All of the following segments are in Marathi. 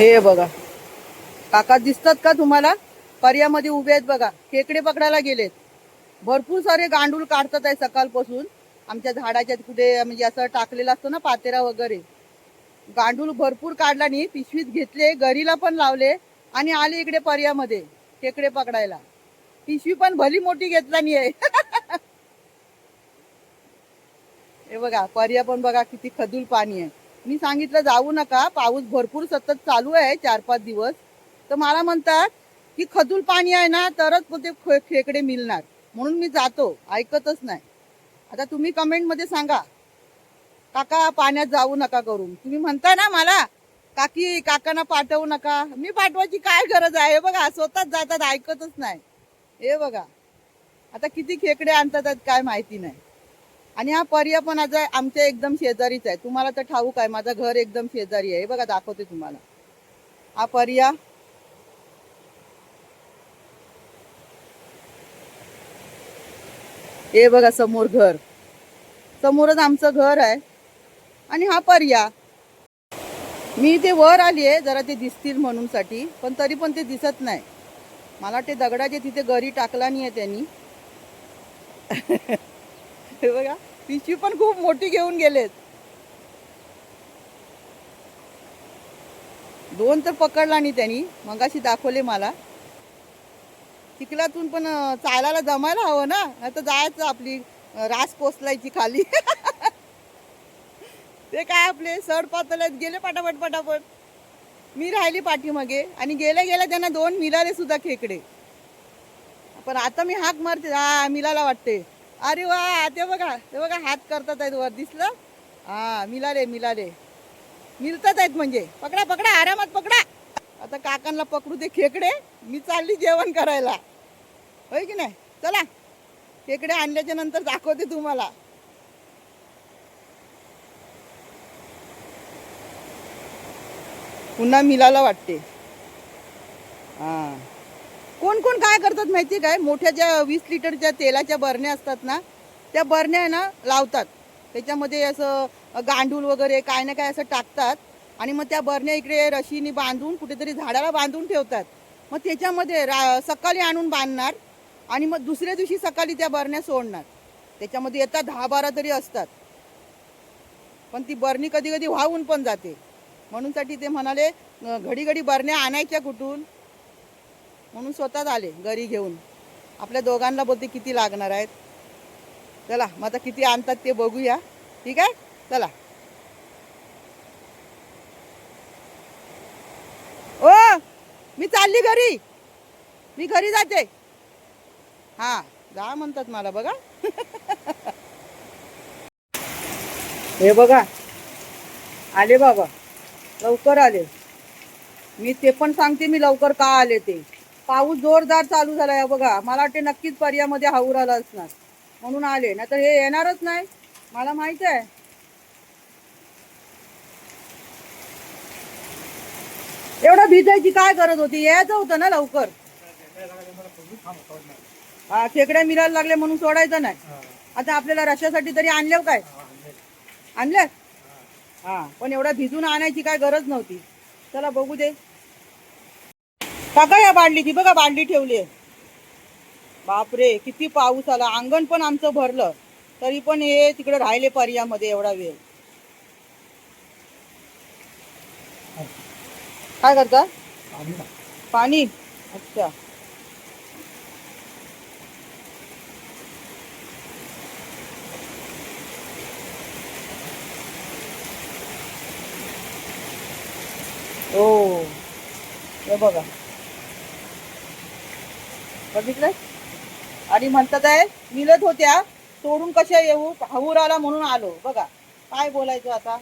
हे बघा. काका दिसतात का तुम्हाला? पर्यामध्ये उभे आहेत बघा. खेकडे पकडायला गेलेत. भरपूर सारे गांडूळ काढतात आहे सकाळपासून. आमच्या झाडाच्या कुठे म्हणजे असं टाकलेलं असतं ना पातेरा वगैरे. गांडूळ भरपूर काढला नाही पिशवीत घेतले गरीला पण लावले आणि आले इकडे पर्यामध्ये खेकडे पकडायला. पिशवी पण भली मोठी घेतला नाही आहे. हे बघा पर्या पण बघा किती खदूल पाणी आहे. मी सांगितलं जाऊ नका पाऊस भरपूर सतत चालू आहे चार पाच दिवस. तर मला म्हणतात की खजूल पाणी आहे ना तरच ते खेकडे मिळणार. म्हणून मी जातो ऐकतच नाही. आता तुम्ही कमेंटमध्ये सांगा काका पाण्यात जाऊ नका करून. तुम्ही म्हणता ना मला काकी काकांना पाठवू नका. मी पाठवायची काय गरज आहे? बघा स्वतःच जातात ऐकतच नाही. हे बघा. आता किती खेकडे आणतात काय माहिती नाही. आणि हा पर्या पण आज आमच्या एकदम शेजारीच आहे. तुम्हाला तर ठाऊक आहे माझं घर एकदम शेजारी आहे. हे बघा दाखवते तुम्हाला. हा पर्या हे बघा समोर घर. समोरच आमचं घर आहे. आणि हा पर्या मी ते वर आली आहे जरा ते दिसतील म्हणूनसाठी पण तरी पण ते दिसत नाही. मला ते दगडाचे तिथे गरी टाकला नाही आहे त्यांनी. हे बघा. पिशवी पण खूप मोठी घेऊन गेलेत. दोन तर पकडला नाही त्यांनी. मगाशी दाखवले मला. चिखलातून पण चालायला जमायला हवं ना? नाही तर जायचं आपली रास पोचलायची खाली. ते काय आपले सड पातळ्यात गेले पटापट पटापट. मी राहिली पाठीमागे आणि गेल्या गेल्या त्यांना दोन मिळाले सुद्धा खेकडे. पण आता मी हाक मारते. हा मिलाला वाटते. अरे वा ते बघा ते बघा हात करतात आहेत वर दिसलं? हा मिळाले मिळाले मिळतात आहेत म्हणजे. पकडा पकडा आरामात पकडा. आता काकांना पकडू ते खेकडे. मी चालली जेवण करायला. होय की नाही? चला खेकडे आणल्याच्या नंतर दाखवते तुम्हाला. पुन्हा मिलाला वाटते. हा. कोण कोण काय करतात माहिती काय? मोठ्या ज्या वीस लिटरच्या तेलाच्या बरण्या असतात ना त्या बरण्या ना लावतात. त्याच्यामध्ये असं गांडूळ वगैरे काय ना काय असं टाकतात आणि मग त्या बरण्या इकडे रशीनी बांधून कुठेतरी झाडाला बांधून ठेवतात. मग त्याच्यामध्ये रा सकाळी आणून बांधणार आणि मग दुसऱ्या दिवशी सकाळी त्या बरण्या सोडणार. त्याच्यामध्ये येतात दहा बारा तरी असतात. पण ती बरणी कधी कधी वाहून पण जाते. म्हणूनसाठी ते म्हणाले घडी घडी बरण्या आणायच्या कुठून? म्हणून स्वतःच आले घरी घेऊन. आपल्या दोघांना बोलते किती लागणार आहेत? चला मग आता किती आणतात ते बघूया. ठीक आहे? चला. ओ मी चालली घरी. मी घरी जाते. हा जा म्हणतात मला बघा. हे बघा. आले बाबा. लवकर आले. मी ते पण सांगते मी लवकर का आले ते. पाऊस जोरदार चालू झालाय बघा मला वाटते नक्कीच पर्यामध्ये हाऊर आला असणार. म्हणून आले. नाहीतर हे येणारच नाही. मला माहीत आहे. एवढं भिजायची काय गरज होती? यायचं होतं ना लवकर. हा खेकड्या मिळायला लागले म्हणून सोडायचं नाही. आता आपल्याला रशासाठी तरी आणल्या काय? आणल्या हा पण एवढा भिजून आणायची काय गरज नव्हती. चला बघू दे. काका या बांडलीची बघा बांडली ठेवली आहे. बापरे किती पाऊस आला. अंगण पण आमचं भरलं. तरी पण हे तिकडे राहिले पर्यामध्ये एवढा वेळ. काय करता? पाणी. अच्छा. हो. हे बघा. बघितलं? आणि म्हणतात आहे मिळत होत्या सोडून कशा येऊ? हाऊर आला म्हणून आलो. बघा काय बोलायचं आता?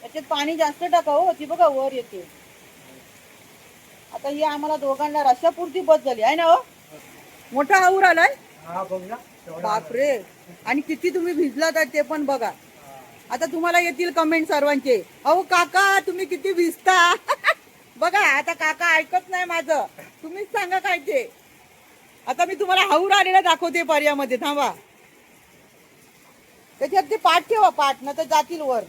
त्याच्यात पाणी जास्त टाकावं होती बघा वर येते. आता ही आम्हाला दोघांना रशापुरती बस झाली आहे ना हो? मोठा हाऊर आलाय? बापरे! आणि किती तुम्ही भिजलात ते पण बघा. आता तुम्हाला येतील कमेंट सर्वांचे. अहो काका तुम्ही किती भिजता? बघा आता काका ऐकत नाही माझं. तुम्हीच सांगा काय ते. आता मी तुम्हाला हाऊर आलेला दाखवते पर्यामध्ये थांबा. त्याच्यात ते पाठ ठेवा पाठ ना तर जातील वर.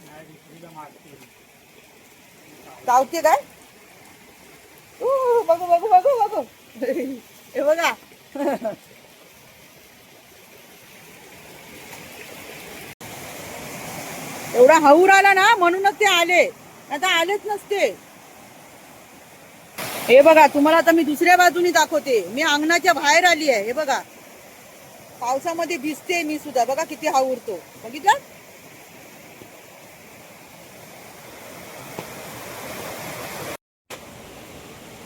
चावते काय? बघू बघू बघू बघू. हे बघा. एवढा हाऊर आला ना म्हणूनच ते आले. आता आलेच नसते. हे बघा तुम्हाला आता मी दुसऱ्या बाजूनी दाखवते. मी अंगणाच्या बाहेर आली आहे हे बघा. पावसामध्ये भिजते मी सुद्धा. बघा किती हावरतो बघितलं?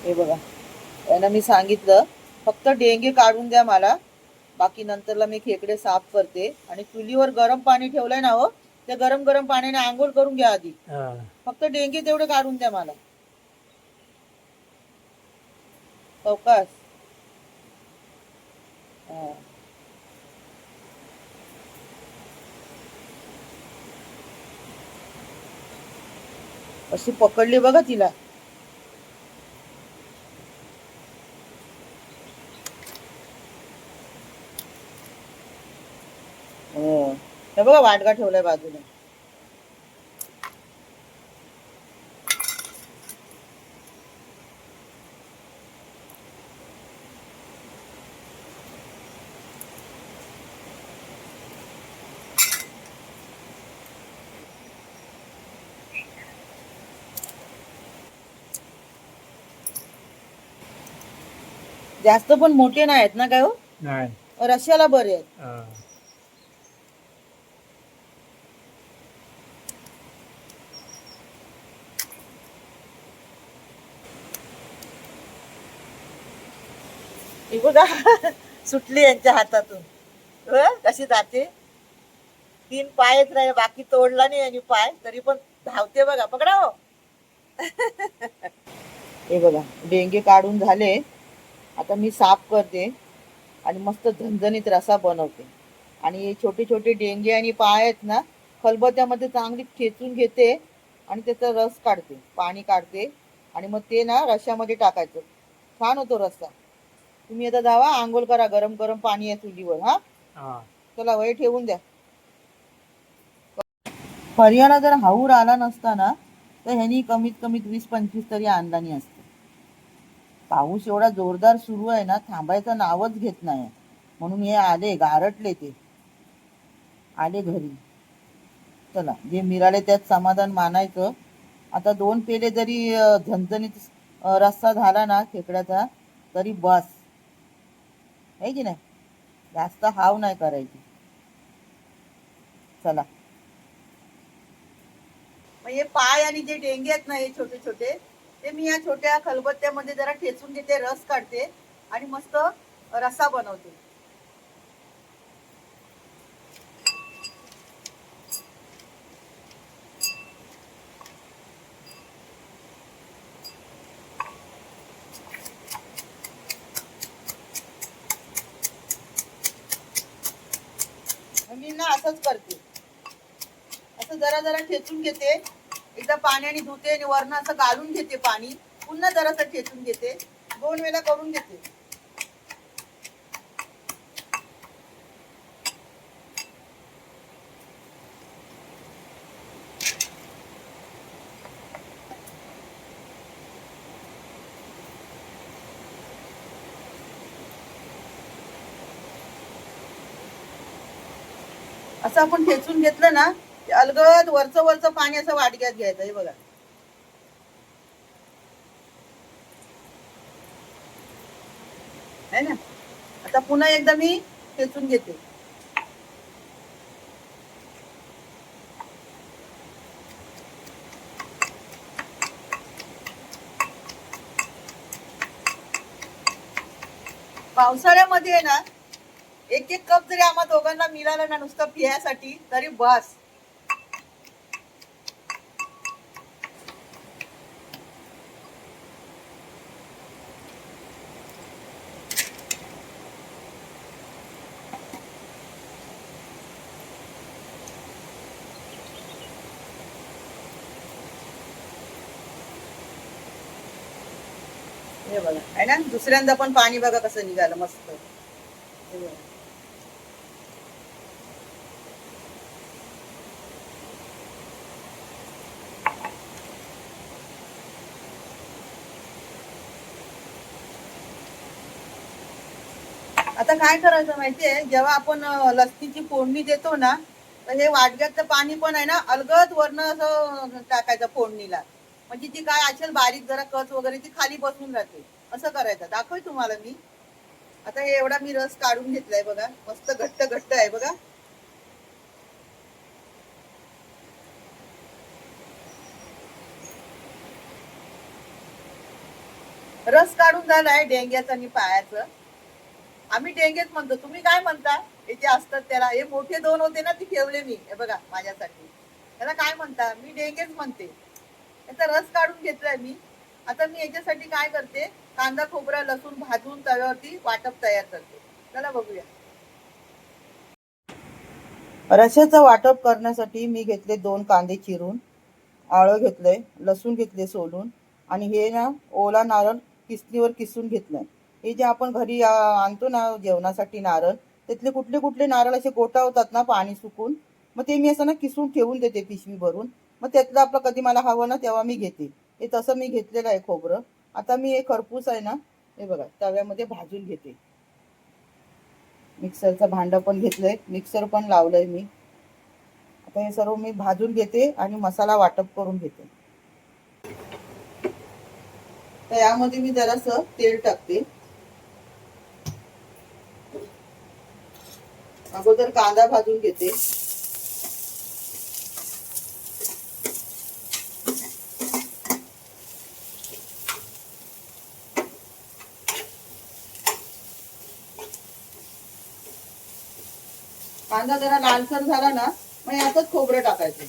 हे बघा. यांना मी सांगितलं फक्त डेंगे काढून द्या मला. बाकी नंतरला मी खेकडे साफ करते. आणि चुलीवर गरम पाणी ठेवलंय ना हो त्या गरम गरम पाण्याने आंघोळ करून घ्या आधी. हा. फक्त डेंगे तेवढे काढून द्या मला. चौकास. अशी पकडली बघा तिला. हो. हे बघा वाटगा ठेवलाय बाजूला. जास्त पण मोठे नाही आहेत ना काय हो? नाही. रश्याला बरे आहेत. हा. ही बघा सुटली यांच्या हातातून. हं? कशी जाते? तीन पायच राहिले बाकी तोडला नाही आणि पाय तरी पण धावते बघा पकडा हो हे बघा डेंगे काढून झाले. आता मी साफ करते आणि मस्त झणझणीत रसा बनवते. आणि हे छोटे छोटे डेंगे आणि पाय आहेत ना खलबत्त्यामध्ये चांगली ठेचून घेते आणि त्याचा रस काढते पाणी काढते आणि मग ते ना रश्यामध्ये टाकायचं. छान होतो रस्सा. तुम्ही आता जावा आंघोळ करा गरम गरम पाणी आहे चुलीवर हा. चला वय ठेवून द्या. पर्याला जर हाऊर आला नसता ना तर ह्यानी कमीत कमीत वीस पंचवीस तरी आमदानी असते पाऊस एवढा जोरदार सुरू आहे ना थांबायचं नावच घेत नाही. म्हणून हे आले गारटले ते. आले घरी. चला जे मिळाले त्यात समाधान मानायचं. आता दोन पेले जरी झणझणीत रस्ता झाला ना खेकड्याचा तरी बस. आहे की नाही? जास्त हाव नाही करायची. चला. पाय आणि जे डेंगे आहेत ना हे छोटे छोटे ते मी या छोट्या खलबत्त्यामध्ये जरा ठेचून घेते रस काढते आणि मस्त रसा बनवते. मी ना असंच करते. असं जरा जरा ठेचून घेते. एकदा पाण्याने धुते आणि वरण असं घालून घेते पाणी. पुन्हा जरासं ठेचून घेते. दोन वेळा करून घेते. असं आपण ठेचून घेतलं ना अलगद वरचं वरचं पाणी असं वाटग्यात घ्यायचं हे बघा. है ना? आता पुन्हा एकदा मी ठेचून घेते. पावसाळ्यामध्ये ना एक एक कप जरी आम्हा दोघांना मिळाला ना नुसतं पियासाठी तरी बस. ना? दुसऱ्यांदा पण पाणी बघा कसं निघालं मस्त. आता काय करायचं माहितीये? जेव्हा आपण लसणीची फोडणी देतो ना तर हे वाटग्यातलं पाणी पण आहे ना अलगद वरनं असं टाकायचं फोडणीला. म्हणजे ती काय असेल बारीक जरा कच वगैरे ती खाली बसून राहते. असं करायचं. दाखवय तुम्हाला मी. आता हे एवढा मी रस काढून घेतलाय बघा. मस्त घट्ट घट्ट आहे बघा. रस काढून झालाय डेंग्याचं आणि पायाचं. आम्ही डेंगेच म्हणतो. तुम्ही काय म्हणता? हे जे असतात त्याला हे मोठे दोन होते ना ते ठेवले मी. हे बघा माझ्यासाठी. त्याला काय म्हणता? मी डेंगेच म्हणते. त्याचा रस काढून घेतलाय मी. आता मी याच्यासाठी काय करते? कांदा खोबरा लसूण भाजून तव्यावरती वाटप तयार करते. चला बघूया. रशाचं वाटप करण्यासाठी मी घेतले दोन कांदे चिरून आळं घेतलंय लसूण घेतले सोलून आणि हे ना ओला नारळ किसणीवर किसून घेतलं हे जे आपण घरी आणतो ना जेवणासाठी नारळ त्यातले कुठले कुठले नारळ असे गोटा होतात ना पाणी सुकून मग ते मी असं ना किसून ठेवून देते पिशवी भरून मग त्यातलं आपलं कधी मला हवं ना तेव्हा मी घेते. हे तसं मी घेतलेलं आहे खोबरं. आता मी हे खरपूस आहे ना हे बघा तव्यामध्ये भाजून घेते. मिक्सरचं भांडं पण घेतलंय मिक्सर पण लावलंय मी. आता हे सर्व मी भाजून घेते आणि मसाला वाटप करून घेते. तर यामध्ये मी जरासं तेल टाकते. अगोदर कांदा भाजून घेते. कांदा जरा लालसर झाला ना मग यातच खोबरं टाकायचं.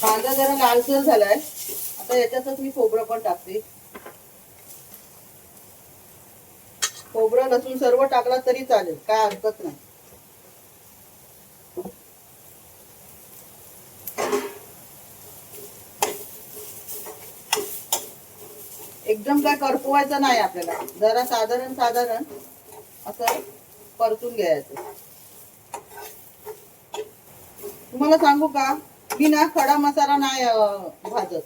कांदा जरा लालसर झालाय आता याच्यातच मी खोबरं पण टाकते. खोबरं लसूण सर्व टाकला तरी चालेल काय हरकत नाही. एकदम काय करपवायचं नाही आपल्याला जरा साधारण साधारण. असं परतून घ्यायचं. तुम्हाला सांगू का? मी ना खडा मसाला नाही भाजत.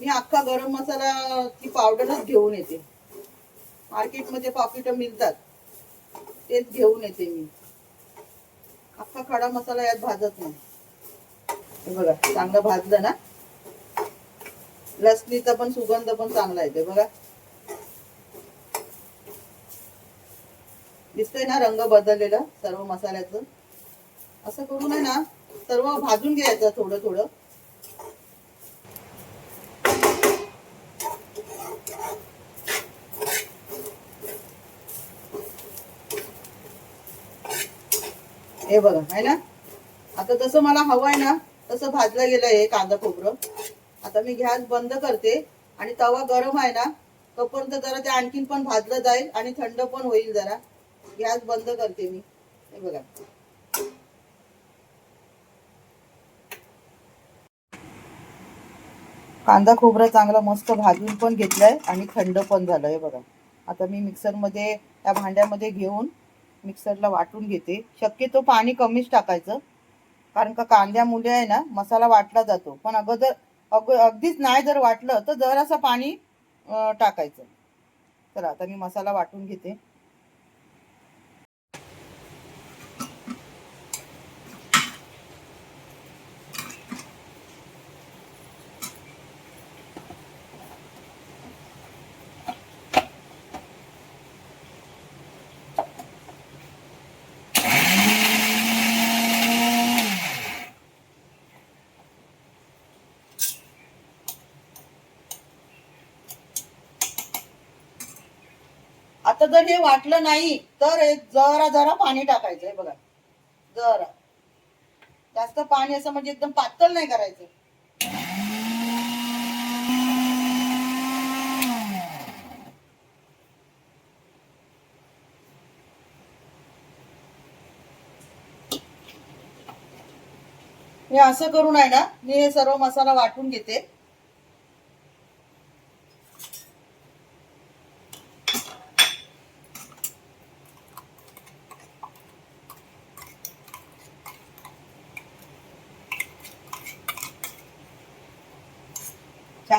मी अख्खा गरम मसाला ती पावडरच घेऊन येते. मार्केटमध्ये पॉकेट मिळतात. तेच घेऊन येते मी. अख्खा खडा मसाला यात भाजत नाही. बघा चांगलं भाजलं ना? लसणीचा पण सुगंध पण चांगला येते बघा. दिसतोय ना रंग बदललेला सर्व मसाल्याचं. असं करून आहे ना सर्व भाजून घ्यायचं थोडं थोडं. हे बघा आहे ना? आता तसं मला हवं आहे ना तसं भाजलं गेलं हे कांदा खोबरं. आता मी गॅस बंद करते आणि तवा गरम आहे ना तोपर्यंत जरा ते आणखीन पण भाजलं जाईल आणि थंड पण होईल जरा. गॅस बंद करते मी. हे बघा. कांदा खोबरा चांगला मस्त भाजून पण घेतलाय आणि थंड पण झालं हे बघा. आता मी मिक्सरमध्ये त्या भांड्यामध्ये घेऊन मिक्सरला वाटून घेते. शक्यतो पाणी कमीच टाकायचं. कारण का कांद्यामुळे आहे ना मसाला वाटला जातो. पण अगोदर अग अगदीच नाही जर वाटलं तर जरासं पाणी टाकायचं. तर आता मी मसाला वाटून घेते आता जर हे वाटलं नाही तर जरा जरा पाणी टाकायचं बघा. जरा. जास्त पाणी असं म्हणजे एकदम पातळ नाही करायचं. हे असं करून आहे ना मी हे सर्व मसाला वाटून घेते.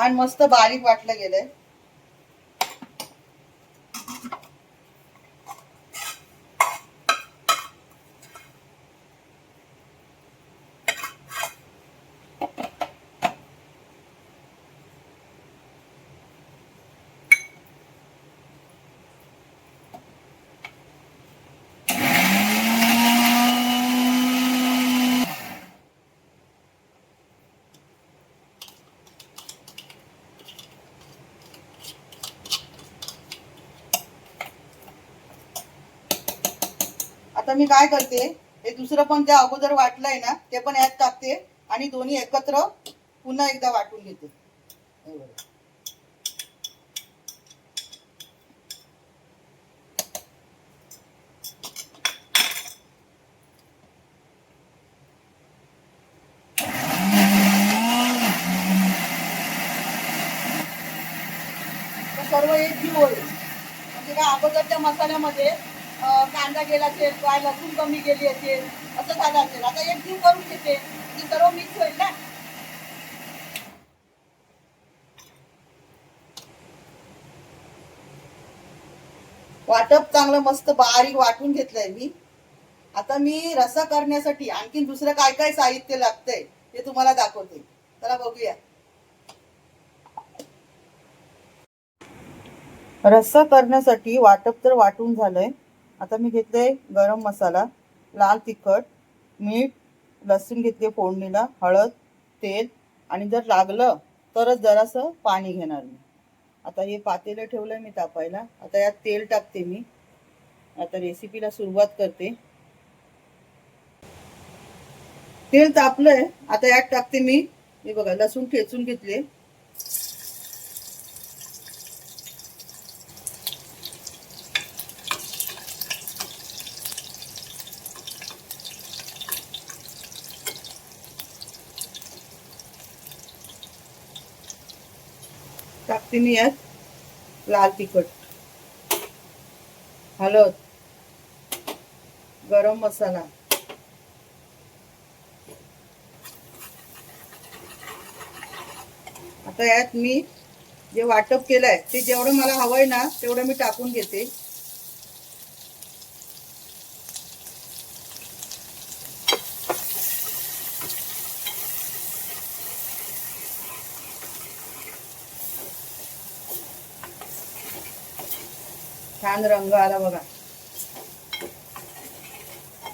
छान मस्त बारीक वाटलं गेलंय. आता मी काय करते हे दुसरं पण त्या अगोदर वाटलंय ना ते पण यात टाकते आणि दोन्ही एकत्र पुन्हा एकदा वाटून घेते. सर्व एक जीव होईल म्हणजे काय अगोदरच्या मसाल्यामध्ये कांदा गेला असेल काय लसूण कमी गेली असेल असं झालं असेल. आता एक जीव करून घेते. ती सर्व मिक्स होईल ना? वाटप चांगलं मस्त बारीक वाटून घेतलंय मी. आता मी रसा करण्यासाठी आणखीन दुसरं काय काय साहित्य लागतंय ते तुम्हाला दाखवते. चला बघूया. रस्सा करण्यासाठी वाटप तर वाटून झालंय. आता मी घेतले गरम मसाला लाल तिखट मीठ लसूण घेतले फोडणीला हळद तेल आणि जर लागलं तरच जरासं पाणी घेणार मी. आता हे पातेलं ठेवलंय मी तापायला. आता यात तेल टाकते मी. आता रेसिपीला सुरुवात करते. तेल तापलंय. आता यात टाकते मी. हे बघा लसूण ठेचून घेतले. टाकते यात लाल तिखट. हळद. गरम मसाला. आता यात मी जे वाटप केलंय ते जेवढं मला हवंय ना तेवढं मी टाकून घेते. छान रंग आला बघा.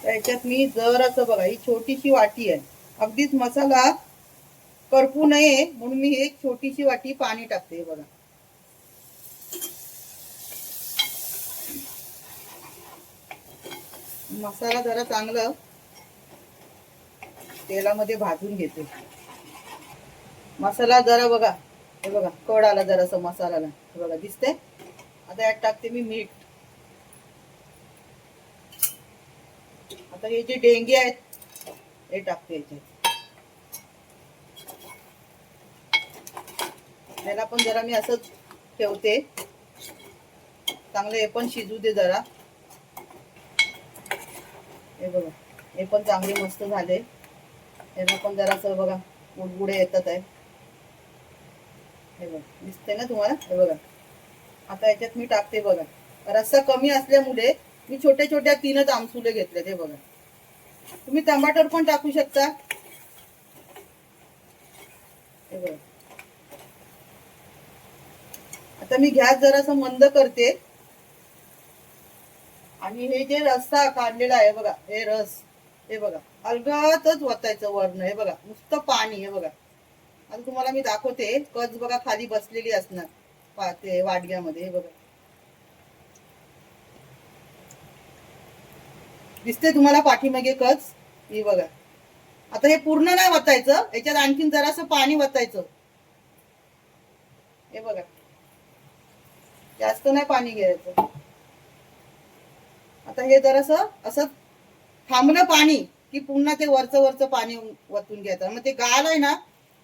त्याच्यात मी जर असं बघा ही छोटीशी वाटी आहे. अगदीच मसाला करपू नये म्हणून मी एक छोटीशी वाटी पाणी टाकते बघा. मसाला जरा चांगलं तेलामध्ये भाजून घेते. मसाला जरा बघा हे बघा कड आला जरासा मसालाला हे बघा दिसतंय? आता यात टाकते मी मीठ. आता हे जे डेंगे आहेत हे टाकते याच्यात. त्याला पण जरा मी असंच ठेवते. चांगलं हे पण शिजू दे जरा. हे बघा हे पण चांगले मस्त झाले. याला पण जरासं बघा गुडगुडे येतात आहे. हे बघा दिसते ना तुम्हाला? हे बघा. आता याच्यात मी टाकते बघा. रस्सा कमी असल्यामुळे मी छोट्या छोट्या तीनच आमसुले घेतले ते बघा. तुम्ही टमाटर पण टाकू शकता. आता मी गॅस जरासं मंद करते. आणि हे जे रस्सा काढलेला आहे बघा हे रस हे बघा. अलगतच वतायचं वर्ण हे बघा. नुसतं पाणी हे बघा. आता तुम्हाला मी दाखवते कच बघा खाली बसलेली असणार. पाते वाडग्यामध्ये हे बघा. दिसते तुम्हाला पाठीमागे कच? हे बघा. आता हे पूर्ण नाही वतायचं. याच्यात आणखीन जरासं पाणी वतायचं. हे बघा. जास्त नाही पाणी घ्यायचं. आता हे जरासं असं थांबलं पाणी की पुन्हा ते वरचं वरचं पाणी वतून घ्यायचं. मग ते गाल आहे ना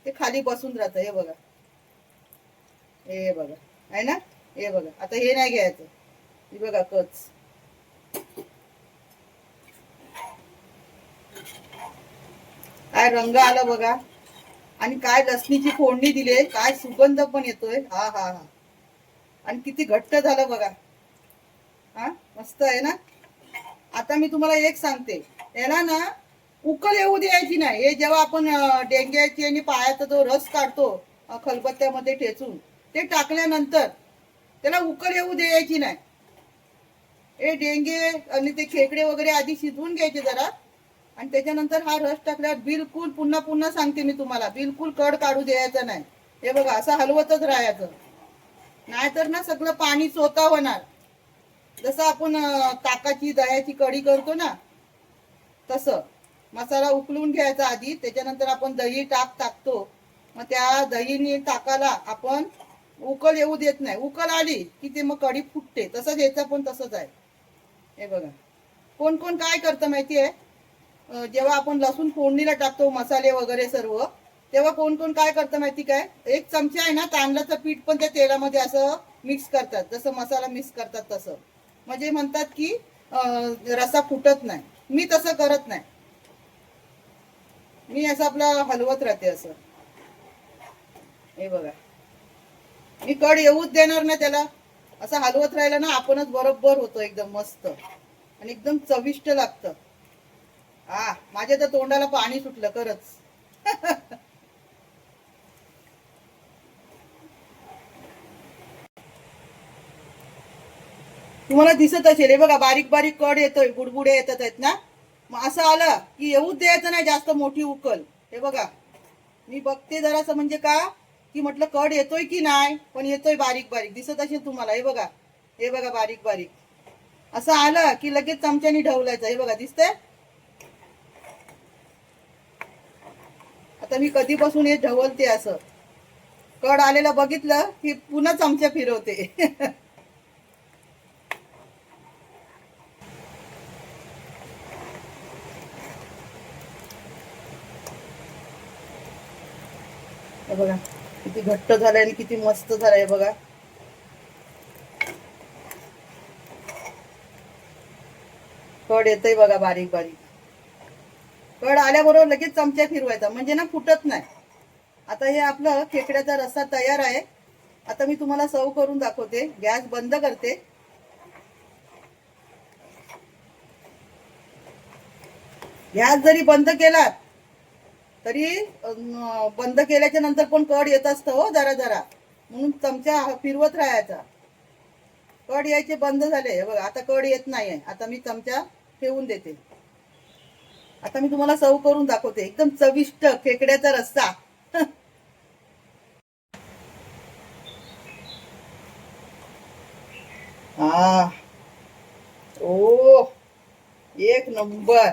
ते खाली बसून राहतं. हे बघा. हे बघा. आहे ना? हे बघा. आता हे नाही घ्यायचं. हे बघा कच. काय रंग आला बघा. आणि काय लसणीची फोडणी दिली काय सुगंध पण येतोय. हा हा हा. आणि किती घट्ट झालं बघा. हा? मस्त आहे ना? आता मी तुम्हाला एक सांगते. याला ना उकल येऊ द्यायची नाही. हे जेव्हा आपण डेंग्याची आणि पायाचा जो रस काढतो खलबत्त्यामध्ये ठेचून ते टाकल्यानंतर त्याला उकळ येऊ द्यायची नाही. हे डेंगे आणि ते खेकडे वगैरे आधी शिजवून घ्यायचे जरा. आणि त्याच्यानंतर हा रस टाकल्यावर बिलकुल पुन्हा पुन्हा सांगते मी तुम्हाला बिलकुल कड काढू द्यायचा नाही. हे बघा असं हलवतच राहायचं. नाहीतर ना सगळं पाणी स्वतः होणार. जसं आपण ताकाची दह्याची कढी करतो ना तसं. मसाला उकलून घ्यायचा आधी त्याच्यानंतर आपण दही टाक टाकतो. मग त्या दहीने ताकाला आपण उकल येऊ देत नाही. उकल आली की ते मग कढी फुटते. तसंच याचा पण तसंच आहे. हे बघा. कोण कोण काय करतं माहिती आहे जेव्हा आपण लसूण फोडणीला टाकतो मसाले वगैरे सर्व तेव्हा कोण कोण काय करतं माहिती काय? एक चमचा आहे ना तांदळाचं पीठ पण त्या तेलामध्ये असं मिक्स करतात. जसं मसाला मिक्स करतात तसं. म्हणजे म्हणतात की रसा फुटत नाही. मी तसं करत नाही. मी असं आपलं हलवत राहते असं. हे बघा. मी कड येऊच देणार ना त्याला. असं हलवत राहिलं ना आपणच बरोबर होतो एकदम मस्त. आणि एकदम चविष्ट लागतं. हा माझ्या तर तोंडाला पाणी सुटलं खरंच. तुम्हाला दिसत असेल हे बघा बारीक बारीक कड येतोय बुडबुडे येतात आहेत ना. मग असं आलं की येऊच द्यायचं नाही जास्त मोठी उकल. हे बघा. मी बघते जरासं म्हणजे का की म्हटलं कड येतोय की नाही पण येतोय बारीक बारीक. दिसत असेल तुम्हाला हे बघा. हे बघा बारीक बारीक. असं आलं की लगेच चमच्यानी ढवलायचं. हे बघा दिसतंय? आता मी कधीपासून हे ढवलते असं. कड आलेलं बघितलं की पुन्हा चमच्या फिरवते. बघा. किती घट्ट झालाय आणि किती मस्त झालाय बघा. कड येतंय बघा बारीक बारीक. कड आल्याबरोबर लगेच चमच्या फिरवायचा म्हणजे ना फुटत नाही. आता हे आपलं खेकड्याचा रस्सा तयार आहे. आता मी तुम्हाला सर्व करून दाखवते. गॅस बंद करते. गॅस जरी बंद केलात तरी बंद केल्याच्यानंतर पण कड येत असतं हो जरा जरा. म्हणून चमचा फिरवत राहायचा. कड यायचे बंद झाले. बघ आता कड येत नाहीये. आता मी चमचा ठेवून देते. आता मी तुम्हाला सव करून दाखवते. एकदम चविष्ट खेकड्याचा रस्सा. हा ओ एक नंबर.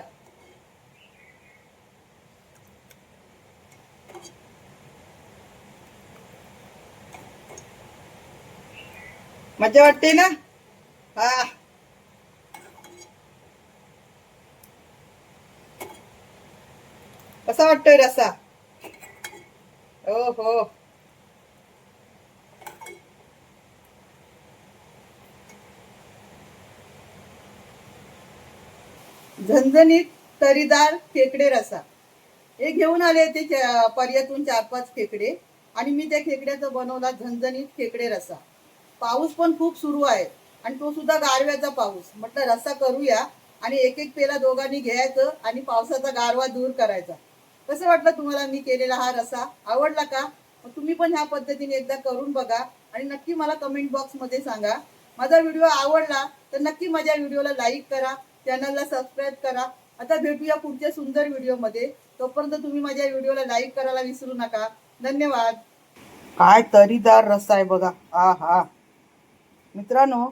मजा वाटते ना? हा. कसा वाटतोय रसा हो हो झणझणीत तरीदार खेकडे रसा हे घेऊन आले ते पर्यातून चार पाच खेकडे आणि मी त्या खेकड्याचा बनवला झणझणीत खेकडे रसा पाऊस पण खूप सुरू आहे आणि तो सुद्धा गारव्याचा पाऊस. म्हटलं रस्सा करूया आणि एक एक पेला दोघांनी घ्यायचं आणि पावसाचा गारवा दूर करायचा. कसं वाटलं तुम्हाला मी केलेला हा रसा आवडला का? मग तुम्ही पण ह्या पद्धतीने एकदा करून बघा आणि नक्की मला कमेंट बॉक्समध्ये सांगा. माझा व्हिडिओ आवडला तर नक्की माझ्या व्हिडिओला लाईक करा चॅनलला सबस्क्राईब करा. आता भेटूया पुढच्या सुंदर व्हिडिओमध्ये. तोपर्यंत तुम्ही माझ्या व्हिडिओला लाईक करायला विसरू नका. धन्यवाद. काय तरीदार रस्सा आहे बघा. आ हा मित्रांनो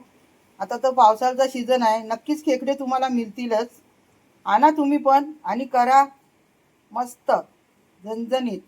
आता तर पावसाळ्याचा सीझन आहे. नक्कीच खेकडे तुम्हाला मिळतीलच. आणा तुम्ही पण आणि करा. मस्त. झणझणीत.